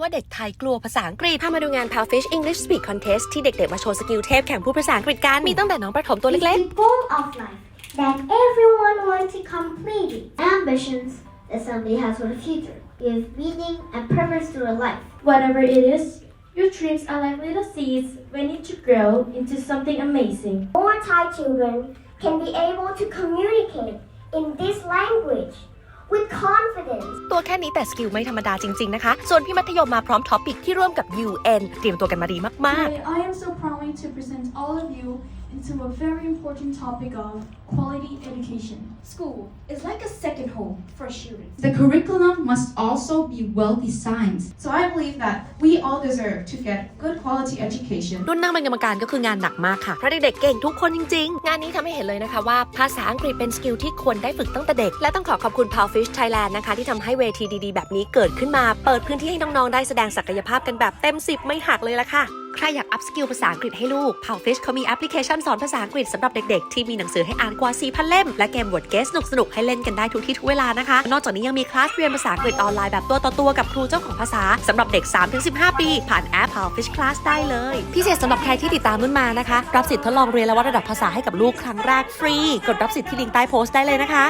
ว่าเด็กไทยกลัวภาษาอังกฤษพามาดูงาน Palfish English Speak Contest ที่เด็กๆมาโชว์สกิลเทพแข่งพูดภาษาอังกฤษกัน มีตั้งแต่น้องประถมตัวเล็ก It's the goal of life that everyone wants to complete it. Ambitions that somebody has for the future. Give meaning and purpose to a life. Whatever it is, your dreams are like little seeds waiting to grow into something amazing. More Thai children can be able to communicate in this language with confidence. ตัวแค่นี้แต่สกิลไม่ธรรมดาจริง ๆ นะคะ ส่วนพี่มัธยมมาพร้อมท็อปิกที่ร่วมกับ UN เตรียมตัวกันมาดีมากๆ Today, I am so proud to present all of you into a very important topic of quality education. School is like a second home for students. The curriculum must also be well designed. So I believe that we all deserve to get good quality education. รุ่นนั่งเป็นกรรมการก็คืองานหนักมากค่ะ เพราะเด็กๆเก่งทุกคนจริงๆ งานนี้ทำให้เห็นเลยนะคะว่าภาษาอังกฤษเป็นสกิลที่ควรได้ฝึกตั้งแต่เด็ก และต้องขอขอบคุณ Palfish Thailand นะคะ ที่ทำให้เวทีดีๆ แบบนี้เกิดขึ้นมา เปิดพื้นที่ให้น้องๆ ได้แสดงศักยภาพกันแบบเต็ม 10 ไม่หักเลยละค่ะ ใครอยากอัพสกิลภาษาอังกฤษให้ลูก Palfish เขามีแอปพลิเคชันสอนภาษาอังกฤษสำหรับเด็กๆ ที่มีหนังสือให้อ่านกว่า 4,000 เล่ม และเกม Word Guess สนุกๆให้เล่นกันได้ทุกที่ทุกเวลานะคะ นอกจากนี้ยังมีคลาสเรียนภาษาอังกฤษออนไลน์แบบตัวต่อตัวกับครูเจ้าของภาษาสำหรับเด็ก 3-15 ปี ผ่านแอป Palfish Class ได้เลย พิเศษสำหรับใครที่ติดตามนุ่นมานะคะรับสิทธิ์ทดลองเรียนและวัดระดับภาษาให้กับลูกครั้งแรกฟรีกดรับสิทธิ์ที่ลิงก์ใต้โพสต์ได้เลยนะคะ